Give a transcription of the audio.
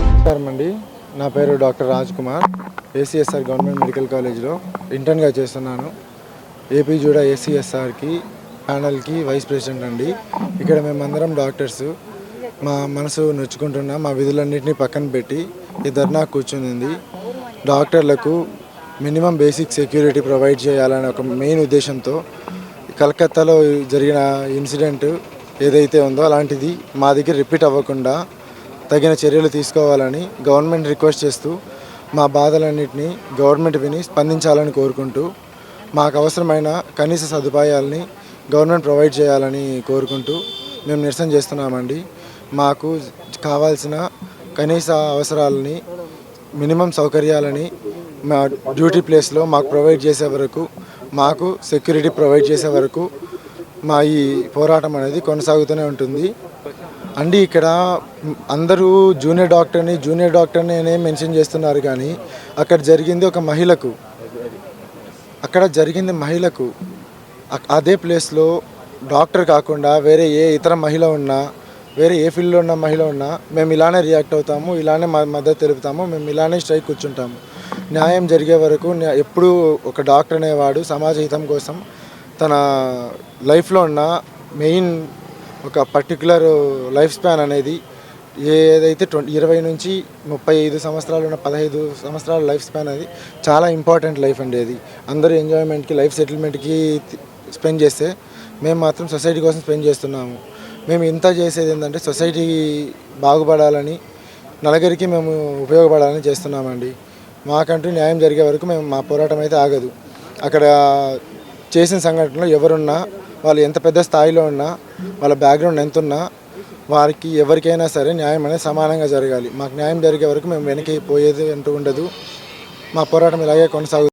నమస్కారం అండి. నా పేరు doctor Raj Kumar ACSR government medical కాలేజ్లో ఇంటర్న్గా చేస్తున్నాను. ఏపీ జూడా ఏసీఎస్ఆర్కి ప్యానల్కి వైస్ ప్రెసిడెంట్ అండి. ఇక్కడ మేమందరం డాక్టర్స్. మా మనసు నొచ్చుకుంటున్న మా విధులన్నింటినీ పక్కన పెట్టి ఈ ధర్నా కూర్చునింది. డాక్టర్లకు మినిమం బేసిక్ సెక్యూరిటీ ప్రొవైడ్ చేయాలనే ఒక మెయిన్ ఉద్దేశంతో కలకత్తాలో జరిగిన ఇన్సిడెంట్ ఏదైతే ఉందో అలాంటిది మా దగ్గర రిపీట్ అవ్వకుండా తగిన చర్యలు తీసుకోవాలని గవర్నమెంట్ రిక్వెస్ట్ చేస్తూ మా బాధలన్నింటినీ గవర్నమెంట్ విని స్పందించాలని కోరుకుంటూ మాకు అవసరమైన కనీస సదుపాయాలని గవర్నమెంట్ ప్రొవైడ్ చేయాలని కోరుకుంటూ మేము నిరసన చేస్తున్నామండి. మాకు కావాల్సిన కనీస అవసరాలని మినిమం సౌకర్యాలని మా డ్యూటీ ప్లేస్లో మాకు ప్రొవైడ్ చేసే వరకు మాకు సెక్యూరిటీ ప్రొవైడ్ చేసే వరకు మా ఈ పోరాటం అనేది కొనసాగుతూనే ఉంటుంది. అండి ఇక్కడ అందరూ జూనియర్ డాక్టర్ని జూనియర్ డాక్టర్ని అనే మెన్షన్ చేస్తున్నారు కానీ అక్కడ జరిగింది ఒక మహిళకు అక్కడ జరిగింది మహిళకు అదే ప్లేస్లో డాక్టర్ కాకుండా వేరే ఏ ఇతర మహిళ ఉన్నా వేరే ఏ ఫీల్డ్లో ఉన్న మహిళ ఉన్నా మేము ఇలానే రియాక్ట్ అవుతాము ఇలానే మా మద్దతు తెలుపుతాము మేము ఇలానే స్ట్రైక్ కూర్చుంటాము. న్యాయం జరిగే వరకు ఎప్పుడూ ఒక డాక్టర్ అనేవాడు సమాజ హితం కోసం తన లైఫ్లో ఉన్న మెయిన్ ఒక పర్టికులర్ లైఫ్ స్పాన్ అనేది ఏదైతే ట్వంటీ ఇరవై నుంచి ముప్పై ఐదు సంవత్సరాలు ఉన్న పదహైదు సంవత్సరాల లైఫ్ స్పాన్ అది చాలా ఇంపార్టెంట్ లైఫ్ అండి అది. అందరూ ఎంజాయ్మెంట్కి లైఫ్ సెటిల్మెంట్కి స్పెండ్ చేస్తే మేము మాత్రం సొసైటీ కోసం స్పెండ్ చేస్తున్నాము. మేము ఇంత చేసేది ఏంటంటే సొసైటీ బాగుపడాలని నలుగురికి మేము ఉపయోగపడాలని చేస్తున్నామండి. మాకంటూ న్యాయం జరిగే వరకు మేము మా పోరాటం అయితే ఆగదు. అక్కడ చేసిన సంఘటనలో ఎవరున్నా వాళ్ళు ఎంత పెద్ద స్థాయిలో ఉన్నా వాళ్ళ బ్యాక్గ్రౌండ్ ఎంత ఉన్నా వారికి ఎవరికైనా సరే న్యాయం అనేది సమానంగా జరగాలి. మాకు న్యాయం జరిగే వరకు మేము వెనక్కి పోయేది అంటూ ఉండదు. మా పోరాటం ఇలాగే కొనసాగు